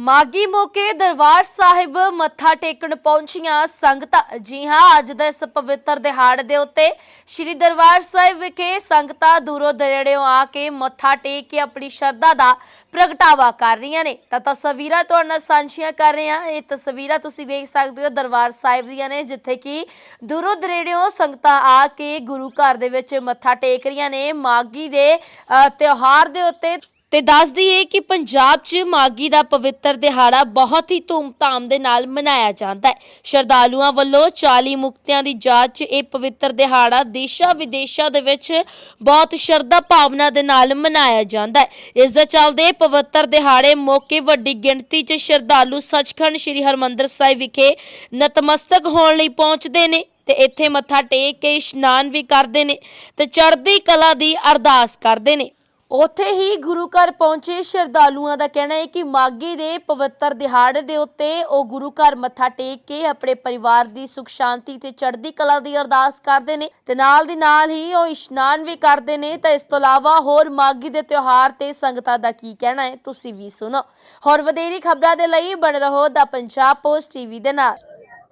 ਮਾਗੀ ਮੌਕੇ ਦਰਬਾਰ ਸਾਹਿਬ ਮੱਥਾ ਟੇਕਣ ਪਹੁੰਚੀਆਂ ਸੰਗਤਾਂ। ਜੀ ਹਾਂ ਅੱਜ ਦੇ ਇਸ ਪਵਿੱਤਰ ਦਿਹਾੜੇ ਦੇ ਉੱਤੇ ਸ੍ਰੀ ਦਰਬਾਰ ਸਾਹਿਬ ਵਿਖੇ ਸੰਗਤਾਂ ਦੂਰੋਂ ਦਰੇੜਿਓਂ ਆ ਕੇ ਮੱਥਾ ਟੇਕ ਕੇ ਆਪਣੀ ਸ਼ਰਧਾ ਦਾ ਪ੍ਰਗਟਾਵਾ ਕਰ ਰਹੀਆਂ ਨੇ। ਤਾਂ ਤਸਵੀਰਾਂ ਤੁਹਾਡੇ ਨਾਲ ਸਾਂਝੀਆਂ ਕਰ ਰਹੇ ਹਾਂ। ਇਹ ਤਸਵੀਰਾਂ ਤੁਸੀਂ ਵੇਖ ਸਕਦੇ ਹੋ ਦਰਬਾਰ ਸਾਹਿਬ ਦੀਆਂ ਨੇ ਜਿੱਥੇ ਕਿ ਦੂਰੋਂ ਦਰੇੜਿਓਂ ਸੰਗਤਾਂ ਆ ਕੇ ਗੁਰੂ ਘਰ ਦੇ ਵਿੱਚ ਮੱਥਾ ਟੇਕ ਰਹੀਆਂ ਨੇ। ਮਾਗੀ ਦੇ ਅ, ਤਿਉਹਾਰ ਦੇ ਉੱਤੇ ਤੇ ਦੱਸ ਦਈਏ ਕਿ ਪੰਜਾਬ 'ਚ ਮਾਗੀ ਦਾ ਪਵਿੱਤਰ ਦਿਹਾੜਾ ਬਹੁਤ ਹੀ ਧੂਮਧਾਮ ਦੇ ਨਾਲ ਮਨਾਇਆ ਜਾਂਦਾ ਹੈ। ਸ਼ਰਧਾਲੂਆਂ ਵੱਲੋਂ 40 ਮੁਕਤਿਆਂ ਦੀ ਯਾਦ 'ਚ ਇਹ ਪਵਿੱਤਰ ਦਿਹਾੜਾ ਦੇਸ਼ਾਂ ਵਿਦੇਸ਼ਾਂ ਦੇ ਵਿੱਚ ਬਹੁਤ ਸ਼ਰਧਾ ਭਾਵਨਾ ਦੇ ਨਾਲ ਮਨਾਇਆ ਜਾਂਦਾ ਹੈ। ਇਸ ਦੇ ਚੱਲਦੇ ਪਵਿੱਤਰ ਦਿਹਾੜੇ ਮੌਕੇ ਵੱਡੀ ਗਿਣਤੀ 'ਚ ਸ਼ਰਧਾਲੂ ਸੱਚਖੰਡ ਸ੍ਰੀ ਹਰਮੰਦਰ ਸਾਹਿਬ ਵਿਖੇ ਨਤਮਸਤਕ ਹੋਣ ਲਈ ਪਹੁੰਚਦੇ ਨੇ ਤੇ ਇੱਥੇ ਮੱਥਾ ਟੇਕ ਕੇ ਇਸ਼ਨਾਨ ਵੀ ਕਰਦੇ ਨੇ ਤੇ ਚੜ੍ਹਦੀ ਕਲਾ ਦੀ ਅਰਦਾਸ ਕਰਦੇ ਨੇ। ਉੱਥੇ ਹੀ ਗੁਰੂ ਘਰ ਪਹੁੰਚੇ ਸ਼ਰਧਾਲੂਆਂ ਦਾ ਕਹਿਣਾ ਹੈ ਕਿ ਮਾਗੀ ਦੇ ਪਵਿੱਤਰ ਦਿਹਾੜੇ ਦੇ ਉੱਤੇ ਉਹ ਗੁਰੂ ਘਰ ਮੱਥਾ ਟੇਕ ਕੇ ਆਪਣੇ ਪਰਿਵਾਰ ਦੀ ਸੁਖ ਸ਼ਾਂਤੀ ਤੇ ਚੜ੍ਹਦੀ ਕਲਾ ਦੀ ਅਰਦਾਸ ਕਰਦੇ ਨੇ ਤੇ ਨਾਲ ਦੀ ਨਾਲ ਹੀ ਉਹ ਇਸ਼ਨਾਨ ਵੀ ਕਰਦੇ ਨੇ। ਤਾਂ ਇਸ ਤੋਂ ਇਲਾਵਾ ਹੋਰ ਮਾਗੀ ਦੇ ਤਿਉਹਾਰ ਤੇ ਸੰਗਤਾਂ ਦਾ ਕੀ ਕਹਿਣਾ ਹੈ, ਤੁਸੀਂ ਵੀ ਸੁਣੋ। ਹੋਰ ਵਧੇਰੀ ਖਬਰਾਂ ਦੇ ਲਈ ਬਣ ਰਹੋ ਦਾ ਪੰਜਾਬ ਪੋਸਟ ਟੀਵੀ ਦੇ ਨਾਲ।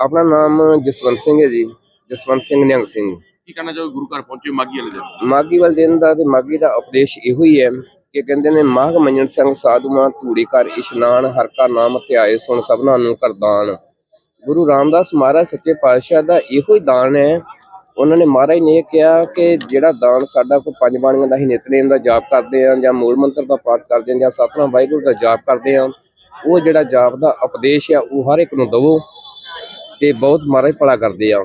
ਆਪਣਾ ਨਾਮ ਜਸਵੰਤ ਸਿੰਘ ਹੈ ਜੀ। ਜਸਵੰਤ ਸਿੰਘ ਨਿਹੰਗ ਸਿੰਘ। ਕੀ ਕਹਿਣਾ ਚਾਹੋ ਗੁਰੂ ਘਰ ਪਹੁੰਚੇ ਮਾਗੀ ਵਾਲੇ ਦਿਨ? ਮਾਗੀ ਵਾਲੇ ਦਿਨ ਦਾ ਤੇ ਮਾਗੀ ਦਾ ਉਪਦੇਸ਼ ਇਹੋ ਹੀ ਹੈ ਕਿ ਕਹਿੰਦੇ ਨੇ, ਮਾਘ ਮੰਜਨ ਸਿੰਘ ਸਾਧੂਆਂ ਧੂੜੀ ਘਰ ਇਸ਼ਨਾਨ, ਹਰ ਕਾ ਨਾਮ ਧਿਆਏ ਸੁਣ ਸਭਨਾਂ ਨੂੰ ਕਰਦਾਨ ਗੁਰੂ ਰਾਮਦਾਸ ਮਹਾਰਾਜ ਸੱਚੇ ਪਾਤਸ਼ਾਹ ਦਾ ਇਹੋ ਹੀ ਦਾਨ ਹੈ। ਉਹਨਾਂ ਨੇ ਮਹਾਰਾਜ ਨੇ ਇਹ ਕਿਹਾ ਕਿ ਜਿਹੜਾ ਦਾਨ ਸਾਡਾ ਕੋਈ ਪੰਜ ਬਾਣੀਆਂ ਦਾ ਹੀ ਨਿਤਨੇਮ ਦਾ ਜਾਪ ਕਰਦੇ ਆ ਜਾਂ ਮੂਲ ਮੰਤਰ ਦਾ ਪਾਠ ਕਰਦੇ ਆ ਜਾਂ ਸਤਨਾਮ ਵਾਹਿਗੁਰੂ ਦਾ ਜਾਪ ਕਰਦੇ ਆ ਉਹ ਜਿਹੜਾ ਜਾਪ ਦਾ ਉਪਦੇਸ਼ ਆ, ਉਹ ਹਰ ਇੱਕ ਨੂੰ ਦਵੋ ਤੇ ਬਹੁਤ ਮਹਾਰਾਜ ਭਲਾ ਕਰਦੇ ਆ।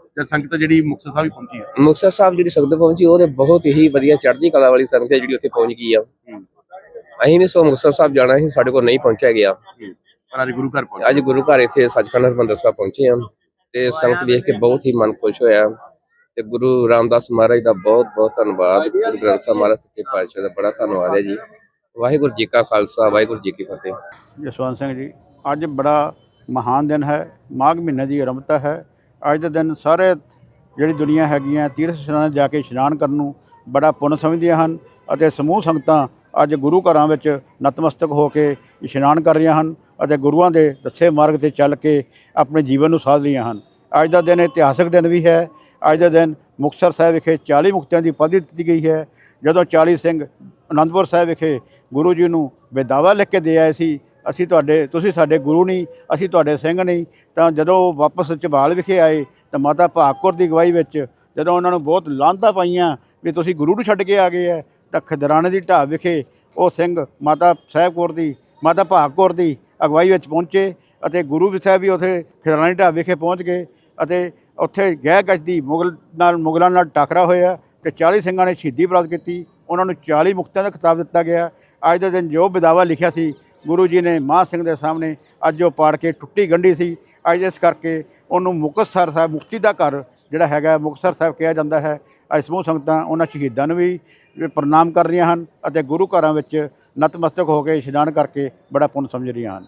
ਸੰਗਤ ਜਿਹੜੀ ਮੁਕਤਸਰ ਸਾਹਿਬ ਪਹੁੰਚੀ ਹੈ? ਮੁਕਤਸਰ ਸਾਹਿਬ ਜਿਹੜੀ ਸੰਗਤ ਪਹੁੰਚੀ ਉਹ ਤੇ ਬਹੁਤ ਹੀ ਵਧੀਆ ਚੜ੍ਹਦੀ ਕਲਾ ਵਾਲੀ ਸੰਗਤ ਹੈ ਜਿਹੜੀ ਉੱਥੇ ਪਹੁੰਚ ਗਈ ਆ। ਅਸੀਂ ਵੀ ਸੋ ਮੁਕਤਸਰ ਸਾਹਿਬ ਜਾਣਾ ਸੀ ਸਾਡੇ ਕੋਲ ਨਹੀਂ ਪਹੁੰਚਿਆ ਗਿਆ। ਪਰ ਅੱਜ ਗੁਰੂ ਘਰ ਪਹੁੰਚੇ। ਅੱਜ ਗੁਰੂ ਘਰ ਇੱਥੇ ਸੱਚਖੰਡ ਹਰਿਮੰਦਰ ਸਾਹਿਬ ਪਹੁੰਚੇ ਹਾਂ ਤੇ ਸੰਗਤ ਵੇਖ ਕੇ ਬਹੁਤ ਹੀ ਮਨ ਖੁਸ਼ ਹੋਇਆ। ਤੇ ਗੁਰੂ ਰਾਮਦਾਸ ਮਹਾਰਾਜ ਦਾ ਬਹੁਤ ਬਹੁਤ ਧੰਨਵਾਦ। ਗੁਰੂ ਗ੍ਰੰਥ ਸਾਹਿਬ ਮਹਾਰਾਜ ਸੱਚੇ ਪਾਤਸ਼ਾਹ ਦਾ ਬੜਾ ਧੰਨਵਾਦ ਹੈ ਜੀ। ਵਾਹਿਗੁਰੂ ਜੀ ਕਾ ਖਾਲਸਾ ਵਾਹਿਗੁਰੂ ਜੀ ਕੀ ਫਤਿਹ। ਜਸਵੰਤ ਸਿੰਘ ਜੀ ਅੱਜ ਬੜਾ ਮਹਾਨ ਦਿਨ ਹੈ। ਮਾਘ ਮਹੀਨੇ ਦੀ ਆਰੰਭਤਾ ਹੈ। ਅੱਜ ਦੇ ਦਿਨ ਸਾਰੇ ਜਿਹੜੀ ਦੁਨੀਆ ਹੈਗੀਆਂ ਤੀਰਥ ਸਥਾਨਾਂ ਜਾ ਕੇ ਇਸ਼ਨਾਨ ਕਰਨ ਨੂੰ ਬੜਾ ਪੁੰਨ ਸਮਝਦੀਆਂ ਹਨ ਅਤੇ ਸਮੂਹ ਸੰਗਤਾਂ ਅੱਜ ਗੁਰੂ ਘਰਾਂ ਵਿੱਚ ਨਤਮਸਤਕ ਹੋ ਕੇ ਇਸ਼ਨਾਨ ਕਰ ਰਹੀਆਂ ਹਨ ਅਤੇ ਗੁਰੂਆਂ ਦੇ ਦੱਸੇ ਮਾਰਗ ਤੇ ਚੱਲ ਕੇ ਆਪਣੇ ਜੀਵਨ ਨੂੰ ਸਾਧ ਰਹੀਆਂ ਹਨ। ਅੱਜ ਦਾ ਦਿਨ ਇਤਿਹਾਸਕ ਦਿਨ ਵੀ ਹੈ। ਅੱਜ ਦਾ ਦਿਨ ਮੁਕਤਸਰ ਸਾਹਿਬ ਵਿਖੇ 40 ਮੁਕਤਿਆਂ ਦੀ ਉਪਾਧੀ ਦਿੱਤੀ ਗਈ ਹੈ। ਜਦੋਂ 40 ਸਿੰਘ ਅਨੰਦਪੁਰ ਸਾਹਿਬ ਵਿਖੇ ਗੁਰੂ ਜੀ ਨੂੰ ਬੇਦਾਵਾ ਲਿਖ ਕੇ ਦੇ ਆਏ ਸੀ ਅਸੀਂ ਤੁਹਾਡੇ, ਤੁਸੀਂ ਸਾਡੇ ਗੁਰੂ ਨਹੀਂ, ਅਸੀਂ ਤੁਹਾਡੇ ਸਿੰਘ ਨਹੀਂ, ਤਾਂ ਜਦੋਂ ਉਹ ਵਾਪਸ ਝਬਾਲ ਵਿਖੇ ਆਏ, ਤਾਂ ਮਾਤਾ ਭਾਗਕੌਰ ਦੀ ਅਗਵਾਈ ਵਿੱਚ ਜਦੋਂ ਉਹਨਾਂ ਨੂੰ ਬਹੁਤ ਲਾਂਤਾਂ ਪਾਈਆਂ ਵੀ ਤੁਸੀਂ ਗੁਰੂ ਨੂੰ ਛੱਡ ਕੇ ਆ ਗਏ ਹੈ ਤਾਂ ਖਦਰਾਣੇ ਦੀ ਢਾਬ ਵਿਖੇ ਉਹ ਸਿੰਘ ਮਾਤਾ ਸਾਹਿਬ ਕੌਰ ਦੀ, ਮਾਤਾ ਭਾਗਕੌਰ ਦੀ ਅਗਵਾਈ ਵਿੱਚ ਪਹੁੰਚੇ ਅਤੇ ਗੁਰੂ ਵੀ ਸਾਹਿਬ ਵੀ ਉੱਥੇ ਖਦਰਾਣੇ ਢਾਬ ਵਿਖੇ ਪਹੁੰਚ ਗਏ ਅਤੇ ਉੱਥੇ ਗਹਿ ਗਸ਼ ਦੀ ਮੁਗਲ ਨਾਲ, ਮੁਗਲਾਂ ਨਾਲ ਟਕਰਾ ਹੋਇਆ ਤੇ 40 ਸਿੰਘਾਂ ਨੇ ਸ਼ਹੀਦੀ ਪ੍ਰਾਪਤ ਕੀਤੀ। ਉਹਨਾਂ ਨੂੰ 40 ਮੁਕਤਿਆਂ ਦਾ ਖਿਤਾਬ ਦਿੱਤਾ ਗਿਆ। ਅੱਜ ਦੇ ਦਿਨ ਜੋ ਵਿਦਾਵਾ ਲਿਖਿਆ ਸੀ ਗੁਰੂ ਜੀ ਨੇ ਮਾਹ ਸਿੰਘ ਦੇ ਸਾਹਮਣੇ ਅੱਜ ਉਹ ਪਾੜ ਕੇ ਟੁੱਟੀ ਗੰਢੀ ਸੀ। ਅੱਜ ਇਸ ਕਰਕੇ ਉਹਨੂੰ ਮੁਕਤਸਰ ਸਾਹਿਬ, ਮੁਕਤੀ ਦਾ ਘਰ ਜਿਹੜਾ ਹੈਗਾ ਮੁਕਤਸਰ ਸਾਹਿਬ ਕਿਹਾ ਜਾਂਦਾ ਹੈ। ਅੱਜ ਸਮੂਹ ਸੰਗਤਾਂ ਉਹਨਾਂ ਸ਼ਹੀਦਾਂ ਨੂੰ ਵੀ ਪ੍ਰਣਾਮ ਕਰ ਰਹੀਆਂ ਹਨ ਅਤੇ ਗੁਰੂ ਘਰਾਂ ਵਿੱਚ ਨਤਮਸਤਕ ਹੋ ਕੇ ਇਸ਼ਨਾਨ ਕਰਕੇ ਬੜਾ ਪੁੰਨ ਸਮਝ ਰਹੀਆਂ ਹਨ।